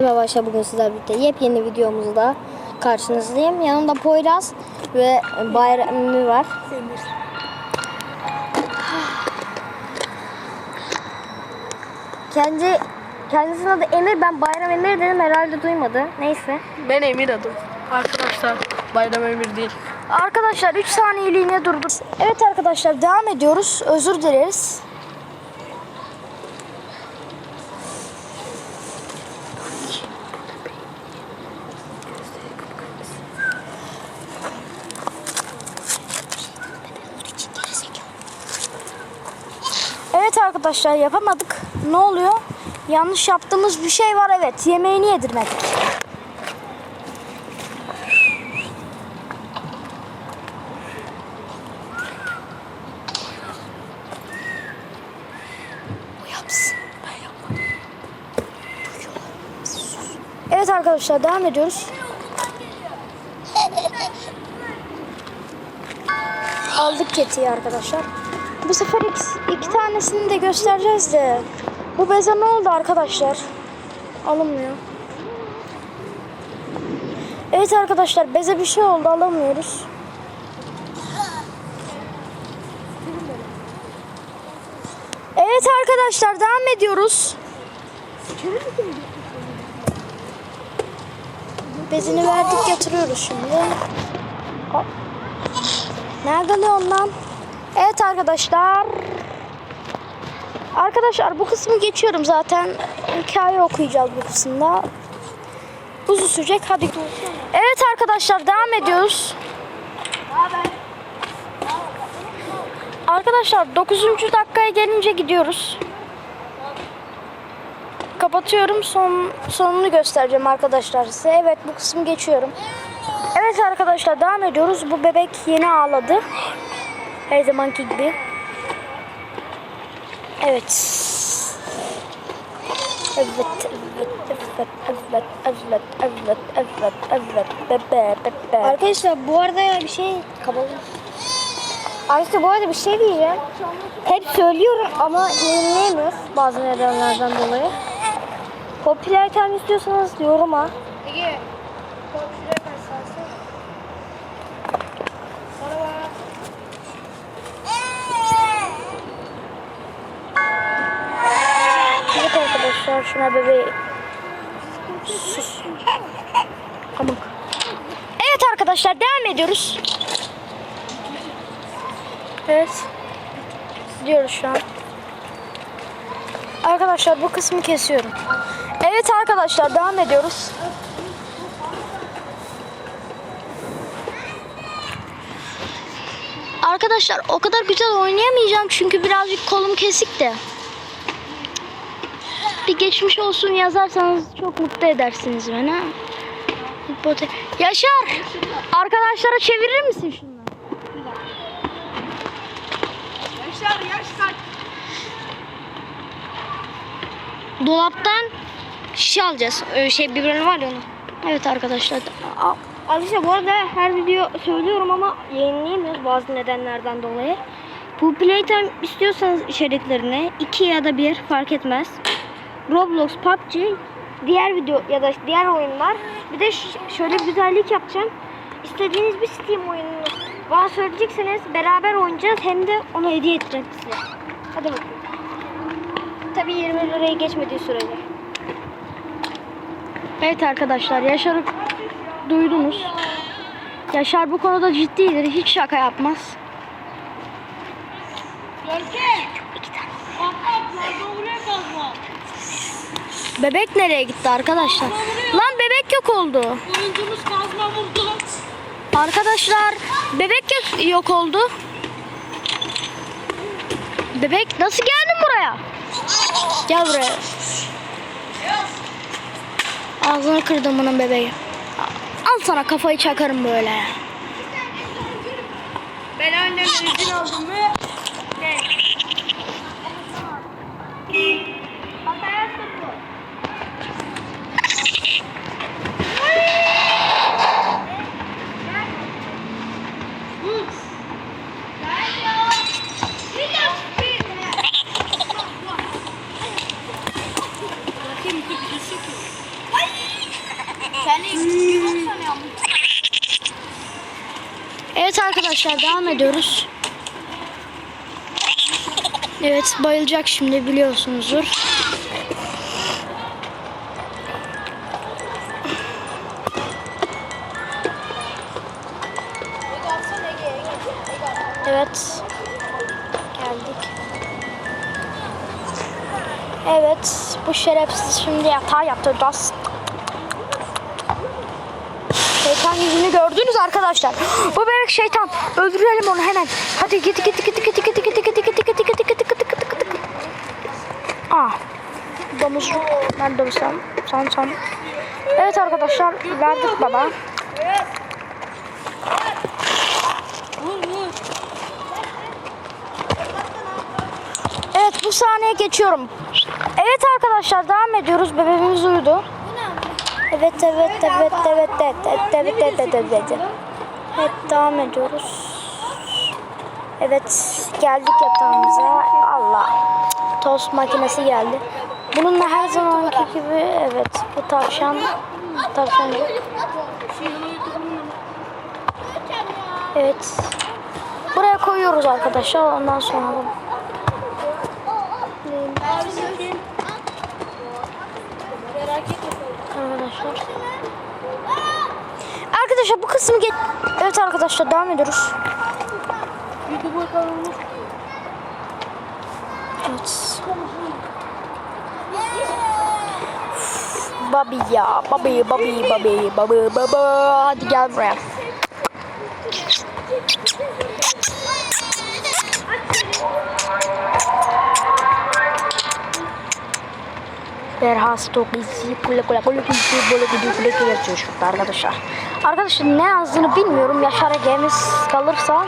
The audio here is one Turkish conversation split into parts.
Merhaba arkadaşlar bugün sizlerle birlikte yepyeni videomuzda karşınızdayım. Yanımda Poyraz ve Bayram Emir var. Kendi kendisinin adı Emir, ben Bayram Emir dedim herhalde duymadı. Neyse. Ben Emir adım. Arkadaşlar Bayram Emir değil. Arkadaşlar 3 saniyeliğine durduk. Evet arkadaşlar devam ediyoruz. Özür dileriz. Evet arkadaşlar yapamadık. Ne oluyor? Yanlış yaptığımız bir şey var evet. Yemeğini yedirmedik. Evet arkadaşlar devam ediyoruz. Aldık ketiyi arkadaşlar. Bu sefer iki, iki tanesini de göstereceğiz de. Bu beze ne oldu arkadaşlar? Alınmıyor. Evet arkadaşlar beze bir şey oldu alamıyoruz. Evet arkadaşlar devam ediyoruz. Bezini verdik yatırıyoruz şimdi. Hop. Nerede ne ondan? Evet arkadaşlar. Arkadaşlar bu kısmı geçiyorum zaten. Hikaye okuyacağız bu kısımda. Uzun sürecek. Hadi. Evet arkadaşlar devam ediyoruz. Arkadaşlar 9. dakikaya gelince gidiyoruz. Kapatıyorum. Son sonunu göstereceğim arkadaşlar size. Evet bu kısmı geçiyorum. Evet arkadaşlar devam ediyoruz. Bu bebek yeni ağladı. Her zamanki gibi. Evet. Evet, evet, evet, evet, evet, evet, evet, evet, bebe, bebe. Arkadaşlar bu arada bir şey kapalı. Arkadaşlar bu arada bir şey diyeceğim. Hep söylüyorum ama yayınlayamıyoruz bazı nedenlerden dolayı. Popüler time istiyorsanız yoruma. Ege. Komşuya arkadaşlar şuna bebeği. Sus. Evet arkadaşlar devam ediyoruz. Evet. Gidiyoruz şu an. Arkadaşlar bu kısmı kesiyorum. Evet arkadaşlar devam ediyoruz. Arkadaşlar o kadar güzel oynayamayacağım çünkü birazcık kolum kesik de. Bir geçmiş olsun yazarsanız çok mutlu edersiniz beni. Hipote- Yaşar! Arkadaşlara çevirir misin şunu? Yaşar yaş kaç? Dolaptan şişe alacağız. Öyle şey biberon var ya onun. Evet arkadaşlar. A- Arkadaşlar bu arada her video söylüyorum ama yayınlayamıyoruz bazı nedenlerden dolayı. Bu playtime istiyorsanız içeriklerine 2 ya da 1 fark etmez. Roblox, PUBG, diğer video ya da diğer oyunlar. Bir de şöyle bir güzellik yapacağım. İstediğiniz bir Steam oyununu bana söyleyecekseniz beraber oynayacağız hem de onu hediye edeceğim size. Hadi bakalım. Tabii 20 liraya geçmediği sürece. Evet arkadaşlar Yaşar'ı duydunuz. Yaşar bu konuda ciddidir. Hiç şaka yapmaz. Görke. Bak bak lan doğruya kazma. Bebek nereye gitti arkadaşlar? Lan bebek yok oldu. Oyuncumuz kazma vurdu. Arkadaşlar bebek yok, yok oldu. Bebek nasıl geldin buraya? Gel buraya. Ağzını kırdım bunun bebeği. Al sana kafayı çakarım böyle. Ben annemden izin aldım mı? Ne? Hataya tuttu. Bakayım bir şey Kendi bir bok sanıyorum. Evet arkadaşlar devam ediyoruz. Evet bayılacak şimdi biliyorsunuzdur. Evet. Evet. Bu şerefsiz şimdi yatağa yatıracağız. Şeytan yüzünü gördünüz arkadaşlar. Bu bebek şeytan. Öldürelim onu hemen. Hadi git git git git git git git git git git git git git git git Ah. Domuzcuk. Nerede bu sen? Sen sen. Evet arkadaşlar verdik baba. Evet bu sahneye geçiyorum. Evet arkadaşlar devam ediyoruz. Bebeğimiz uyudu. Evet evet evet evet evet evet evet evet evet evet. Evet devam ediyoruz. Evet geldik yatağımıza. Allah. Tost makinesi geldi. Bununla her zamanki gibi evet bu tavşan tavşan Evet. Buraya koyuyoruz arkadaşlar ondan sonra da arkadaşlar. Arkadaşlar bu kısmı geç. Evet arkadaşlar devam ediyoruz. Evet. Babi ya, babi, babi, babi, babi, babi. Hadi gel buraya. Berhas Tokisi kule kule kule kule böyle gidiyor kule yazıyor şurada arkadaşlar. Arkadaşlar ne yazdığını bilmiyorum. Yaşar Ege'miz kalırsa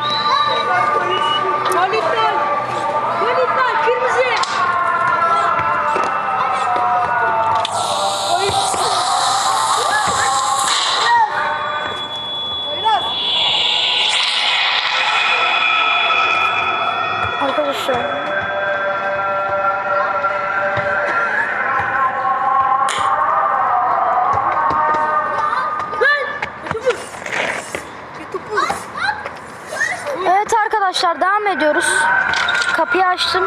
arkadaşlar devam ediyoruz. Kapıyı açtım.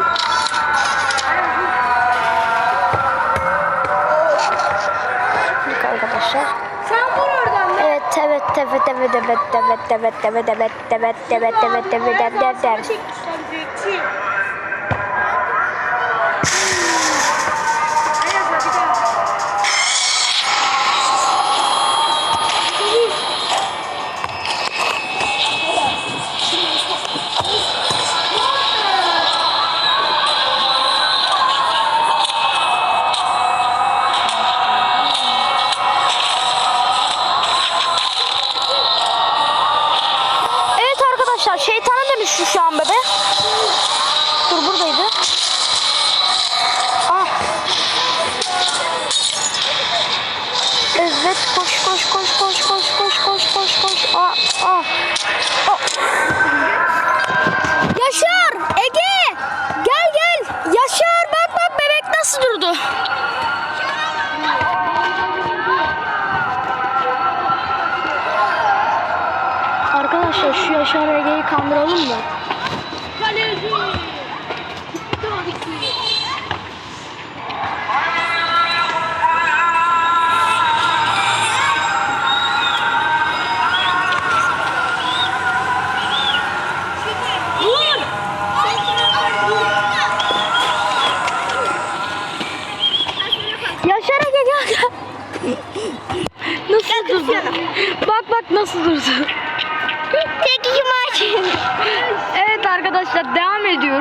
Bak arkadaşlar. Sen vur oradan. Evet evet evet evet evet evet evet evet evet evet evet evet evet evet evet evet. Evet şu Yaşar Ege'yi kandıralım mı?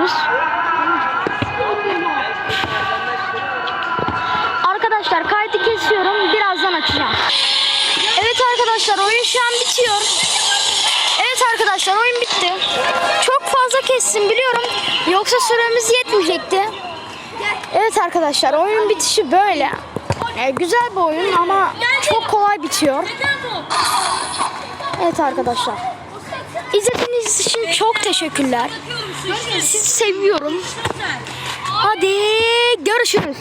Ediyoruz. Arkadaşlar kaydı kesiyorum. Birazdan açacağım. Evet arkadaşlar oyun şu an bitiyor. Evet arkadaşlar oyun bitti. Çok fazla kestim biliyorum. Yoksa süremiz yetmeyecekti. Evet arkadaşlar oyun bitişi böyle. Ee, güzel bir oyun ama çok kolay bitiyor. Evet arkadaşlar. İzlediğiniz için çok teşekkürler. Sizi seviyorum. Hadi görüşürüz.